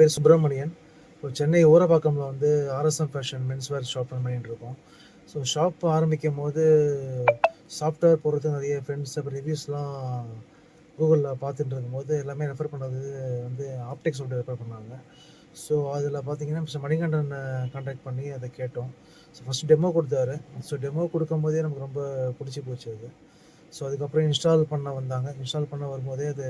பேர் சுப்பிரமணியன். இப்போ சென்னை ஊரப்பாக்கம்ல வந்து RSM fashion men's wear shop பண்ணிட்டு இருக்கோம். ஸோ ஷாப் ஆரம்பிக்கும் போது சாஃப்ட்வேர் போகிறது நிறைய ஃப்ரெண்ட்ஸ் அப்புறம் ரிவ்யூஸ்லாம் கூகுளில் பார்த்துட்டு இருக்கும்போது எல்லாமே ரெஃபர் பண்ணது வந்து ஆப்டெக்ஸ் சொல்லிட்டு ரெஃபர் பண்ணாங்க. ஸோ அதில் பார்த்தீங்கன்னா மிஸ்டர் மணிகண்டன் கான்டாக்ட் பண்ணி அதை கேட்டோம். ஸோ ஃபஸ்ட் டெமோ கொடுத்தாரு. ஸோ டெமோ கொடுக்கும்போதே நமக்கு ரொம்ப பிடிச்சி போச்சு அது. ஸோ அதுக்கப்புறம் இன்ஸ்டால் பண்ண வந்தாங்க. இன்ஸ்டால் பண்ண வரும்போதே அது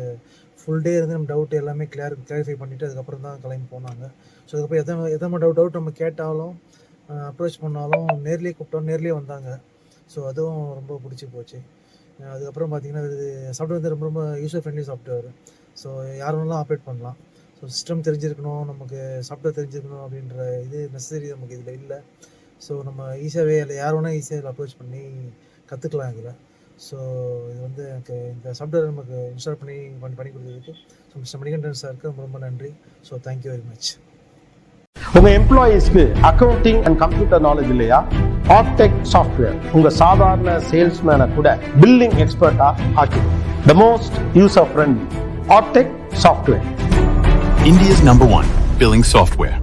ஃபுல் டே இருந்து நம்ம டவுட் எல்லாமே கிளியர் கிளாரிஃபை பண்ணிவிட்டு அதுக்கப்புறம் தான் கிளம்பி போனாங்க. ஸோ அதுக்கப்புறம் எத்தனை எத்தனை டவுட் டவுட் நம்ம கேட்டாலும் அப்ரோச் பண்ணாலும் நேர்லேயே கூப்பிட்டோம் நேர்லேயே வந்தாங்க. ஸோ அதுவும் ரொம்ப பிடிச்சி போச்சு. அதுக்கப்புறம் பார்த்தீங்கன்னா இது சாஃப்ட்வேர் வந்து ரொம்ப ரொம்ப யூஸர் ஃப்ரெண்ட்லி சாஃப்ட்வேர் ஸோ யார் வேணாலும் ஆப்ரேட் பண்ணலாம். ஸோ சிஸ்டம் தெரிஞ்சிருக்கணும் நமக்கு சாஃப்ட்வேர் தெரிஞ்சிருக்கணும் அப்படின்ற இது நெசசரி நமக்கு இதில் இல்லை. ஸோ நம்ம ஈஸியாகவே இல்லை யார் வேணால் ஈஸியாக அப்ரோச் பண்ணி கற்றுக்கலாம் இதில். ஸோ இது வந்து எனக்கு இந்த சாஃப்ட்வேர் நமக்கு இன்ஸ்டால் பண்ணி பண்ணி பண்ணி கொடுத்ததுக்கு ஸோ மிஸ்டர் மணிகண்டன் சாருக்கு ரொம்ப ரொம்ப நன்றி. ஸோ தேங்க்யூ வெரி மச் உங்க எம்ப்ளாயீஸ்க்கு அக்கவுண்டிங் அண்ட் கம்ப்யூட்டர் நாலேஜ் இல்லையா? ஆப்டெக் சாஃப்ட்வேர் உங்க சாதாரண சேல்ஸ்மேனை கூட பில்லிங் எக்ஸ்பர்ட்டா ஆக்கி. The most user friendly Aptech software India's number one billing software.